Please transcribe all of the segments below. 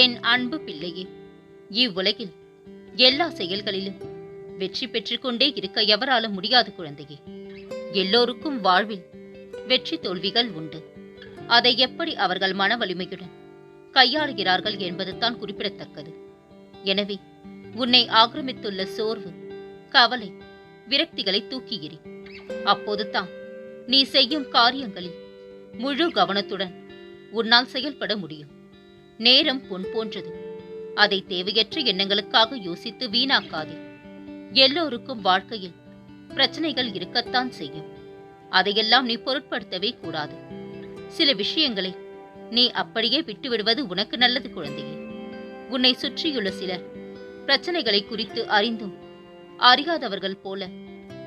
என் அன்பு பிள்ளையே இவ்வுலகில் எல்லா செயல்களிலும் வெற்றி பெற்றுக்கொண்டே இருக்க எவராலும் முடியாது குழந்தையே. எல்லோருக்கும் வாழ்வில் வெற்றி தோல்விகள் உண்டு. அதை எப்படி அவர்கள் மன வலிமையுடன் கையாளுகிறார்கள் என்பது தான் குறிப்பிடத்தக்கது. எனவே உன்னை ஆக்கிரமித்துள்ள சோர்வு கவலை விரக்திகளை தூக்கி எறி அப்போது தான் நீ செய்யும் காரியங்களில் முழு கவனத்துடன் உன்னால் செயல்பட முடியும். நேரம் பொன் போன்றது. அதை தேவையற்ற எண்ணங்களுக்காக யோசித்து வீணாக்காதே. எல்லோருக்கும் வாழ்க்கையில் பிரச்சனைகள் இருக்கத்தான் செய்யும். அதையெல்லாம் நீ பொருட்படுத்தவே கூடாது. சில விஷயங்களை நீ அப்படியே விட்டுவிடுவது உனக்கு நல்லது குழந்தையே. உன்னை சுற்றியுள்ள சிலர் பிரச்சனைகளை குறித்து அறிந்தும் அறியாதவர்கள் போல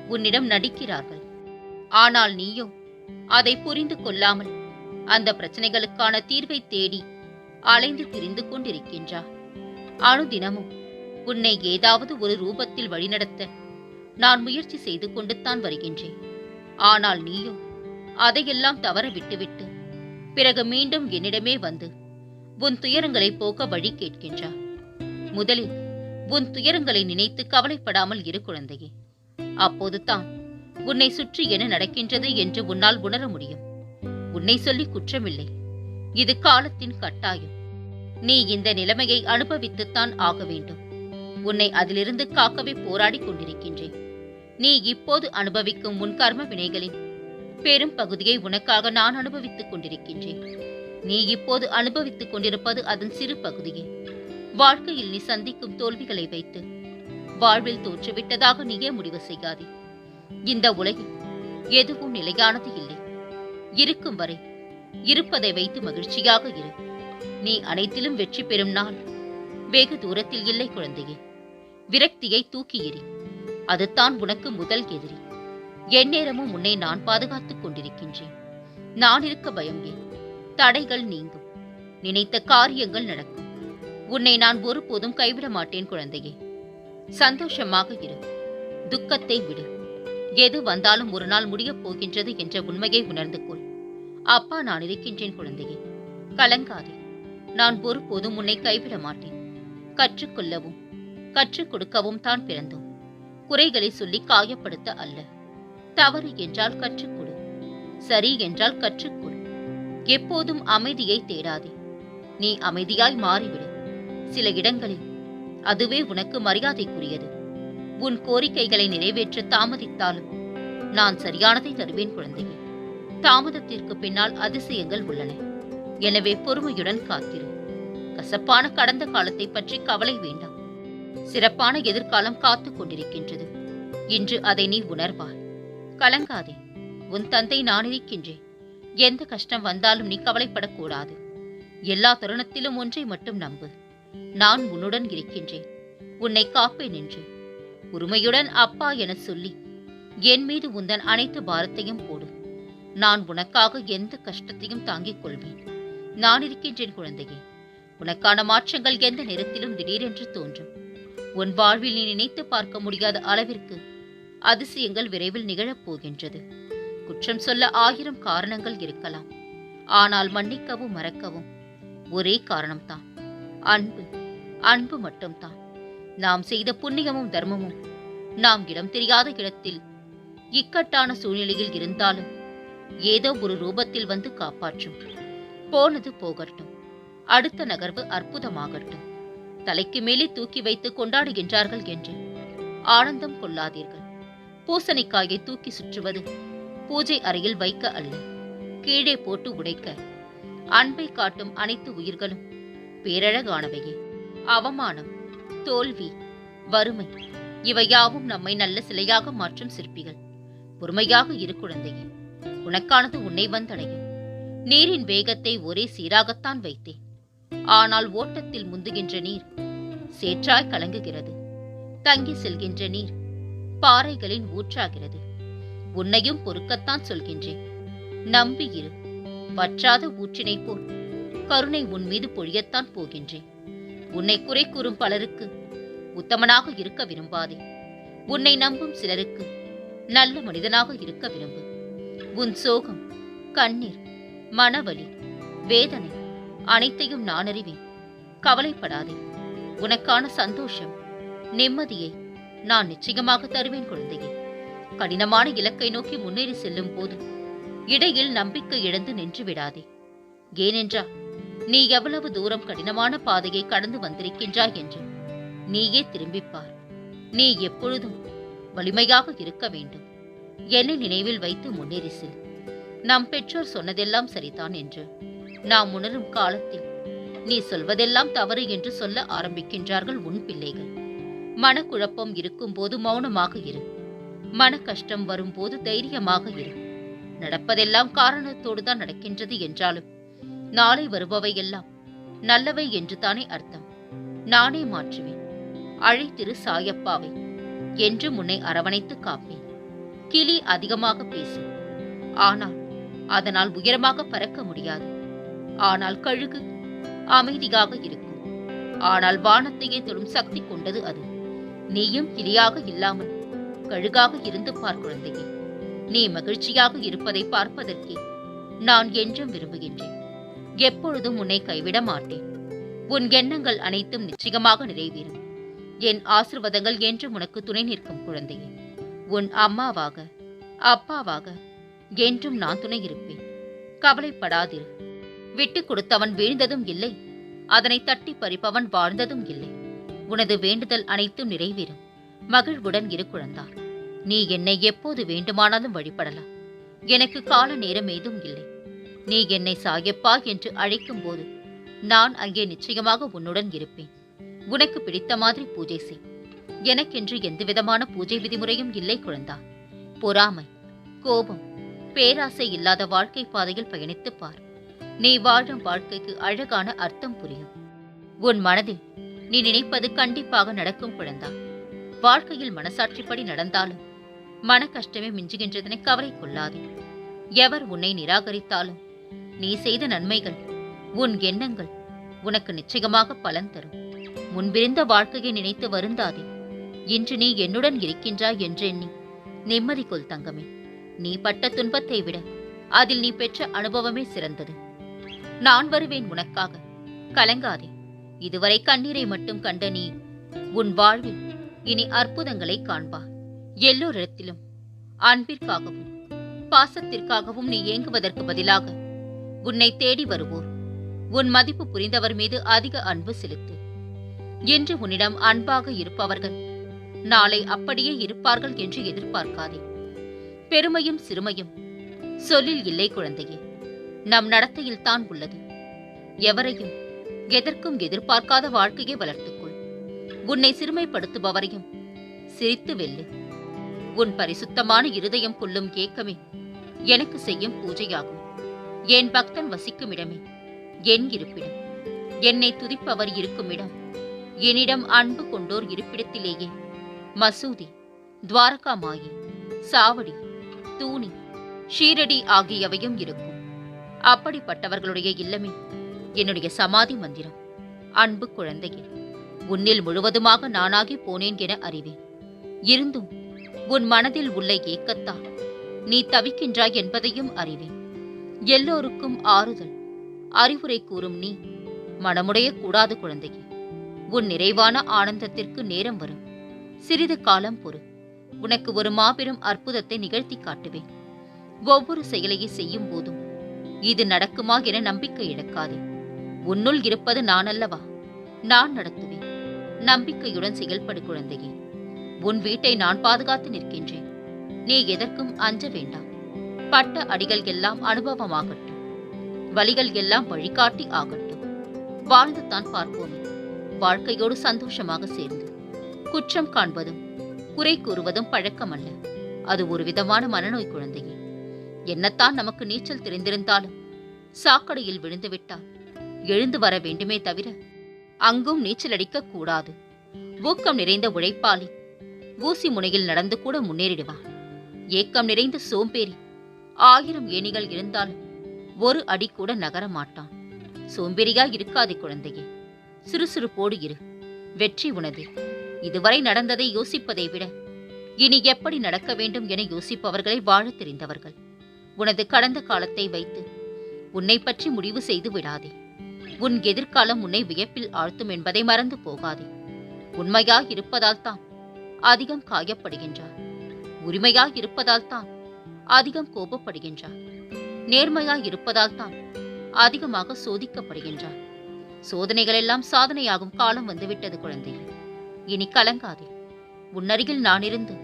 உன்னிடம் நடிக்கிறார்கள். ஆனால் நீயோ அதை புரிந்து கொள்ளாமல் அந்த பிரச்சனைகளுக்கான தீர்வை தேடி அலைந்து திரிந்து கொண்டிருக்கின்றார். அனுதினமும் உன்னை ஏதாவது ஒரு ரூபத்தில் வழிநடத்த நான் முயற்சி செய்து கொண்டுத்தான் வருகின்றேன். ஆனால் நீயும் அதையெல்லாம் தவற விட்டுவிட்டு பிறகு மீண்டும் என்னிடமே வந்து உன் துயரங்களை போக்க வழி கேட்கின்றார் முதலில் உன் துயரங்களை நினைத்து கவலைப்படாமல் இரு குழந்தையே. அப்போதுதான் உன்னை சுற்றி என்ன நடக்கின்றது என்று உன்னால் உணர முடியும். உன்னை சொல்லி குற்றமில்லை. இது காலத்தின் கட்டாயம். நீ இந்த நிலைமையை அனுபவித்துத்தான் ஆக வேண்டும். உன்னை அதிலிருந்து காக்கவே போராடிக் கொண்டிருக்கின்றேன். நீ இப்போது அனுபவிக்கும் உன் கர்ம வினைகளின் பெரும் பகுதியை உனக்காக நான் அனுபவித்துக் கொண்டிருக்கின்றேன். நீ இப்போது அனுபவித்துக் கொண்டிருப்பது அதன் சிறு பகுதியே. வாழ்க்கையில் நீ சந்திக்கும் தோல்விகளை வைத்து வாழ்வில் தோற்றுவிட்டதாக நீயே முடிவு செய்யாதே. இந்த உலகில் எதுவும் நிலையானது இல்லை. இருக்கும் வரை இருப்பதை வைத்து மகிழ்ச்சியாக இரு. நீ அனைத்திலும் வெற்றி பெறும் நாள். வெகு தூரத்தில் இல்லை குழந்தையே. விரக்தியை தூக்கி எறி. அதுதான் உனக்கு முதல் எதிரி. எந்நேரமும் உன்னை நான் பாதுகாத்துக் கொண்டிருக்கின்றேன். நான் இருக்க பயம் ஏன்? தடைகள் நீங்கும். நினைத்த காரியங்கள் நடக்கும். உன்னை நான் ஒருபோதும் கைவிட மாட்டேன் குழந்தையே. சந்தோஷமாக இரு. துக்கத்தை விடு. எது வந்தாலும் ஒரு நாள் முடியப் போகின்றது என்ற உண்மையை உணர்ந்து கொள். அப்பா நான் இருக்கின்றேன் குழந்தையே. கலங்காதே. நான் ஒருபோதும் உன்னை கைவிட மாட்டேன் கற்றுக்கொள்ளவும் கற்றுக் கொடுக்கவும் தான் பிறந்தோம். குறைகளை சொல்லி காயப்படுத்த அல்ல. தவறு என்றால் கற்றுக்கொடு. சரி என்றால் கற்றுக்கொடு. எப்போதும் அமைதியை தேடாதே. நீ அமைதியாய் மாறிவிடு. சில இடங்களில் அதுவே உனக்கு மரியாதைக்குரியது. உன் கோரிக்கைகளை நிறைவேற்ற தாமதித்தாலும் நான் சரியானதை தருவேன் குழந்தையே. தாமதத்திற்கு பின்னால் அதிசயங்கள் உள்ளன. எனவே பொறுமையுடன் காத்திரு. கசப்பான கடந்த காலத்தை பற்றி கவலை வேண்டாம். சிறப்பான எதிர்காலம் காத்துக் கொண்டிருக்கின்றது. இன்று அதை நீ உணர்வாய். கலங்காதே. உன் தந்தை நான் இருக்கின்றேன். எந்த கஷ்டம் வந்தாலும் நீ கவலைப்படக்கூடாது. எல்லா தருணத்திலும் ஒன்றை மட்டும் நம்பு. நான் உன்னுடன் இருக்கின்றேன். உன்னை காப்பேன் என்று. உரிமையுடன் அப்பா என சொல்லி என் மீது உந்தன் அனைத்து பாரத்தையும் போடு. நான் உனக்காக எந்த கஷ்டத்தையும் தாங்கிக் கொள்வேன். நான் இருக்கின்றேன் குழந்தையே. உனக்கான மாற்றங்கள் எந்த நேரத்திலும் திடீரென்று தோன்றும். உன் வாழ்வில் நீ நினைத்து பார்க்க முடியாத அளவிற்கு அதிசயங்கள் விரைவில் நிகழப் போகின்றது. குற்றம் சொல்ல ஆயிரம் காரணங்கள் இருக்கலாம். ஆனால் மன்னிக்கவும் மறக்கவும் ஒரே காரணம்தான். அன்பு அன்பு மட்டும்தான். நாம் செய்த புண்ணியமும் தர்மமும் நாம் இடம் தெரியாத இடத்தில் இக்கட்டான சூழ்நிலையில் இருந்தாலும் ஏதோ ஒரு ரூபத்தில் வந்து காப்பாற்றும். போனது போகட்டும். அடுத்த நகர்வு அற்புதமாகட்டும். தலைக்கு மேலே தூக்கி வைத்து கொண்டாடுகின்றார்கள் என்று ஆனந்தம் கொள்ளாதீர்கள். பூசணிக்காயை தூக்கி சுற்றுவது பூஜை அறையில் வைக்க அல்ல. கீழே போட்டு உடைக்க. அன்பை காட்டும் அனைத்து உயிர்களும் பேரழகானவையே. அவமானம் தோல்வி வறுமை இவையாவும் நம்மை நல்ல சிலையாக மாற்றும் சிற்பிகள். பொறுமையாக இரு குழந்தையே. உனக்கானது உன்னை வந்தடையும். நீரின் வேகத்தை ஒரே சீராகத்தான் வைத்தேன். ஆனால் ஓட்டத்தில் முந்துகின்ற நீர் சேற்றாய் கலங்குகிறது. தங்கி செல்கின்ற நீர் பாறைகளின் ஊற்றாகிறது. உன்னையும் பொறுக்கத்தான் சொல்கின்றேன். நம்பி வற்றாத ஊற்றினைப் போல் கருணை உன் மீது பொழியத்தான் போகின்றேன். உன்னை குறை கூறும் பலருக்கு உத்தமனாக இருக்க விரும்பாதே. உன்னை நம்பும் சிலருக்கு நல்ல மனிதனாக இருக்க விரும்பு. உன் சோகம் கண்ணீர் மனவலி வேதனை அனைத்தையும் நான் அறிவேன். கவலைப்படாதே உனக்கான சந்தோஷம் நிம்மதியை நான் நிச்சயமாக தருவேன் குழந்தையே. கடினமான இலக்கை நோக்கி முன்னேறி செல்லும் போது இடையில் நம்பிக்கை இழந்து நின்று விடாதே. ஏனென்றா நீ எவ்வளவு தூரம் கடினமான பாதையை கடந்து வந்திருக்கின்றாய் என்று நீயே திரும்பிப்பார். நீ எப்பொழுதும் வலிமையாக இருக்க வேண்டும். என்னை நினைவில் வைத்து முன்னேறி செல். நம் பெற்றோர் சொன்னதெல்லாம் சரிதான் என்று. நாம் உணரும் காலத்தில் நீ சொல்வதெல்லாம் தவறு என்று சொல்ல ஆரம்பிக்கின்றார்கள் உன் பிள்ளைகள். மனக்குழப்பம் இருக்கும்போது மௌனமாக இரு. மன கஷ்டம் வரும்போது தைரியமாக இரு. நடப்பதெல்லாம் காரணத்தோடு தான் நடக்கின்றது என்றாலும் நாளை வருபவையெல்லாம் நல்லவை என்று தானே அர்த்தம். நானே மாற்றுவேன். அழைத்திரு சாயப்பாவை. என்று முன்னை அரவணைத்து காப்பேன். கிளி அதிகமாக பேசும் ஆனால் அதனால் உயரமாக பறக்க முடியாது. ஆனால் கழுகு அமைதியாக இருக்கும். ஆனால் வானத்தையே தொடும் சக்தி கொண்டது அது. நீயும் கிளியாக இல்லாமல் கழுகாக இருந்து பார் குழந்தையே. நீ மகிழ்ச்சியாக இருப்பதை பார்ப்பதற்கே நான் என்றும் விரும்புகின்றேன். எப்பொழுதும் உன்னை கைவிட மாட்டேன். உன் எண்ணங்கள் அனைத்தும் நிச்சயமாக நிறைவேறும். என் ஆசிர்வாதங்கள் என்றும் உனக்கு துணை நிற்கும் குழந்தையே. உன் அம்மாவாக அப்பாவாக என்றும் நான் துணை இருப்பேன் கவலைப்படாதிரு. விட்டு கொடுத்தவன் வீழ்ந்ததும் இல்லை. அதனை தட்டி பறிப்பவன் வாழ்ந்ததும் இல்லை. உனது வேண்டுதல் அனைத்தும் நிறைவேறும். மகிழ்வுடன் இரு குழந்தார். நீ என்னை எப்போது வேண்டுமானாலும் வழிபடலாம். எனக்கு கால நேரம் ஏதும் இல்லை. நீ என்னை சாயப்பா என்று அழைக்கும் போது நான் அங்கே நிச்சயமாக உன்னுடன் இருப்பேன். உனக்கு பிடித்த மாதிரி பூஜை செய். எனக்கென்று எந்தவிதமான பூஜை விதிமுறையும் இல்லை குழந்தா. பொறாமை கோபம் பேராசை இல்லாத வாழ்க்கை பாதையில் பயணித்துப் பார். நீ வாழும் வாழ்க்கைக்கு அழகான அர்த்தம் புரியும். உன் மனதில் நீ நினைப்பது கண்டிப்பாக நடக்கும் குழந்தா. வாழ்க்கையில் மனசாட்சிப்படி நடந்தாலும் மன கஷ்டமே மிஞ்சுகின்றதனை கவலை கொள்ளாது. எவர் உன்னை நிராகரித்தாலும் நீ செய்த நன்மைகள் உன் எண்ணங்கள் உனக்கு நிச்சயமாக பலன் தரும். முன்பிருந்த வாழ்க்கையை நினைத்து வருந்தாதே. இன்று நீ என்னுடன் இருக்கின்றாய் என்றெண்ணி நிம்மதி கொள் தங்கமே. நீ பட்ட துன்பத்தை விட அதில் நீ பெற்ற அனுபவமே சிறந்தது. நான் வருவேன் உனக்காக. கலங்காதே. இதுவரை கண்ணீரை மட்டும் கண்ட நீ உன் வாழ்வில் இனி அற்புதங்களை காண்பா. எல்லோரிடத்திலும் அன்பிற்காகவும் பாசத்திற்காகவும் நீ ஏங்குவதற்கு பதிலாக உன்னை தேடி வருவோர். உன் மதிப்பு புரிந்தவர் மீது அதிக அன்பு செலுத்து. இன்று உன்னிடம் அன்பாக இருப்பவர்கள் நாளை அப்படியே இருப்பார்கள் என்று எதிர்பார்க்காதே. பெருமையும் சிறுமையும். சொல்லில் இல்லை குழந்தையே நம் நடத்தையில் தான் உள்ளது. எவரையும் எதற்கும் எதிர்பார்க்காத வாழ்க்கையை வளர்த்துக்கொள். உன்னை சிறுமைப்படுத்துபவரையும் சிரித்து வெல்லு. உன் பரிசுத்தமான இருதயம் கொள்ளும் ஏக்கமே எனக்கு செய்யும் பூஜையாகும். என் பக்தன் வசிக்கும் இடமே என் இருப்பிடம். என்னை துதிப்பவர் இருக்கும் இடம் என்னிடம் அன்பு கொண்டோர் இருப்பிடத்திலேயே. மசூதி துவாரகா மாயி சாவடி தூணி ஷீரடி ஆகியவையும் இருக்கும். அப்படிப்பட்டவர்களுடைய இல்லமே என்னுடைய சமாதி மந்திரம். அன்பு குழந்தையே உன்னில் முழுவதுமாக நானாகி போனேன் என அறிவேன். இருந்தும் உன் மனதில் உள்ள ஏக்கத்தால் நீ தவிக்கின்றாய் என்பதையும் அறிவேன். எல்லோருக்கும் ஆறுதல் அறிவுரை கூறும் நீ மனமுடைய கூடாது குழந்தையே. உன் நிறைவான ஆனந்தத்திற்கு நேரம் வரும். சிறிது காலம் பொறு. உனக்கு ஒரு மாபெரும் அற்புதத்தை நிகழ்த்தி காட்டுவேன். ஒவ்வொரு செயலையை செய்யும் போதும் இது நடக்குமா என நம்பிக்கை இழக்காதே. உன்னுள் இருப்பது நான் அல்லவா நான் நடத்துவேன். நம்பிக்கையுடன் செயல்படு குழந்தையே. உன் வீட்டை நான் பாதுகாத்து நிற்கின்றேன். நீ எதற்கும் அஞ்ச வேண்டாம். பட்ட அடிகள் எல்லாம் அனுபவமாகட்டும். வழிகள் எல்லாம் வழிகாட்டி ஆகட்டும். வாழ்ந்துதான் பார்ப்போமே. வாழ்க்கையோடு சந்தோஷமாக சேர்ந்து. குற்றம் காண்பதும் குறை கூறுவதும் பழக்கமல்ல. அது ஒரு விதமான மனநோய் குழந்தைகள் என்னத்தான் நமக்கு நீச்சல் தெரிந்திருந்தாலும் சாக்கடையில் விழுந்துவிட்டால் எழுந்து வர வேண்டுமே தவிர அங்கும் நீச்சல் அடிக்க கூடாது. ஊக்கம் நிறைந்த உழைப்பாளி ஊசி முனையில் நடந்து கூட முன்னேறிடுவான். ஏக்கம் நிறைந்த சோம்பேறி ஆயிரம் ஏணிகள் இருந்தாலும் ஒரு அடி கூட நகர மாட்டான். சோம்பேறியா இருக்காதே குழந்தையே. சுறுசுறுப்போடு இரு. வெற்றி உனது. இதுவரை நடந்ததை யோசிப்பதை விட இனி எப்படி நடக்க வேண்டும் என யோசிப்பவர்களை வாழத் தெரிந்தவர்கள். உனது கடந்த காலத்தை வைத்து உன்னை பற்றி முடிவு செய்து விடாதே. உன் எதிர்காலம் உன்னை வியப்பில் ஆழ்த்தும் என்பதை மறந்து போகாதே. உண்மையாய் இருப்பதால் தான் அதிகம் காயப்படுகின்றார். உரிமையாய் இருப்பதால் தான் அதிகம் கோபப்படுகின்றார். நேர்மையாய் இருப்பதால் தான் அதிகமாக சோதிக்கப்படுகின்றார். சோதனைகளெல்லாம் சாதனையாகும் காலம் வந்துவிட்டது குழந்தைகள் இனி கலங்காதே. உன்னருகில் நான் இருந்து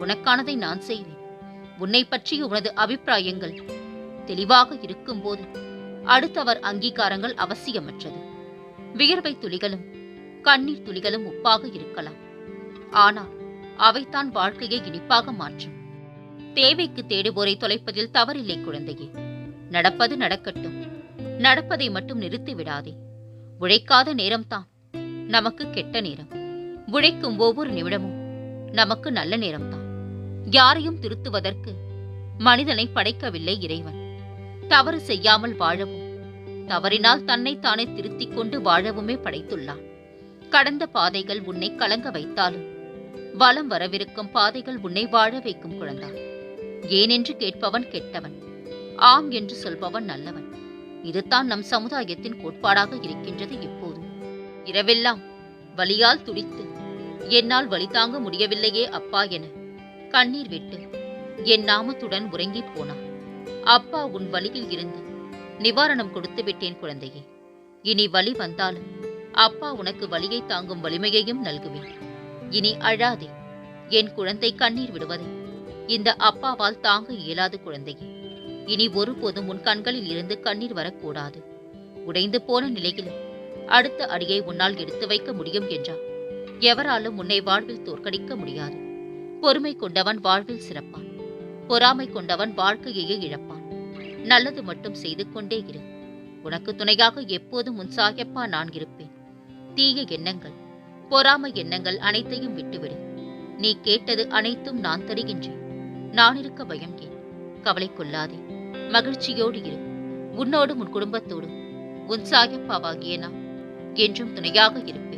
உனக்கானதை நான் செய்வேன். உன்னை பற்றிய உனது அபிப்பிராயங்கள் தெளிவாக இருக்கும்போது அடுத்தவர் அங்கீகாரங்கள் அவசியமற்றது. வியர்வை துளிகளும் கண்ணீர் துளிகளும் உப்பாக இருக்கலாம். ஆனால் அவைத்தான் வாழ்க்கையை இனிப்பாக மாற்றும். தேவைக்கு தேடுவோரை தொலைப்பதில் தவறில்லை குழந்தையே. நடப்பது நடக்கட்டும். நடப்பதை மட்டும் நிறுத்தி விடாதே உழைக்காத நேரம்தான் நமக்கு கெட்ட நேரம். உழைக்கும் ஒவ்வொரு நிமிடமும் நமக்கு நல்ல நேரம்தான். யாரையும் திருத்துவதற்கு மனிதனை படைக்கவில்லை இறைவன். தவறு செய்யாமல் வாழவும் தவறினால் தன்னைத்தானே திருத்திக் கொண்டு வாழவுமே படைத்துள்ளான். கடந்த பாதைகள் உன்னை கலங்க வைத்தாலும் வலம் வரவிருக்கும் பாதைகள் உன்னை வாழ வைக்கும் குழந்தான் ஏனென்று கேட்பவன் கெட்டவன் ஆம் என்று சொல்பவன் நல்லவன். இதுதான் நம் சமுதாயத்தின் கோட்பாடாக இருக்கின்றது இப்போது. இரவெல்லாம் வலியால் துடித்து என்னால் வலி தாங்க முடியவில்லையே அப்பா என. கண்ணீர் விட்டு என் நாமத்துடன் உறங்கிப் போனான் அப்பா உன் வழியில் இருந்து நிவாரணம் கொடுத்து விட்டேன் குழந்தையே. இனி வலி வந்தாலும் அப்பா உனக்கு வழியை தாங்கும் வலிமையையும் நல்குவேன். இனி அழாதே என் குழந்தை கண்ணீர் விடுவதை. இந்த அப்பாவால் தாங்க இயலாது குழந்தையே. இனி ஒருபோதும் உன் கண்களில் இருந்து கண்ணீர் வரக்கூடாது. உடைந்து போன நிலையில் அடுத்த அடியை உன்னால் எடுத்து வைக்க முடியும் என்றார். எவராலும் உன்னை வாழ்வில் தோற்கடிக்க முடியாது. பொறுமை கொண்டவன் வாழ்வில் சிறப்பான். பொறாமை கொண்டவன் வாழ்க்கையையே இழப்பான். நல்லது மட்டும் செய்து கொண்டே இரு. உனக்கு துணையாக எப்போதும் உன் சாயப்பா நான் இருப்பேன். தீய எண்ணங்கள் பொறாமை எண்ணங்கள் அனைத்தையும் விட்டுவிடு. நீ கேட்டது அனைத்தும் நான் தருகின்றேன். நான் இருக்க பயம் ஏன்? கவலை கொள்ளாதே. மகிழ்ச்சியோடு இரு. உன்னோடும் உன் குடும்பத்தோடும். உன் சாயப்பாவாகிய நான் என்றும் துணையாக இருப்பேன்.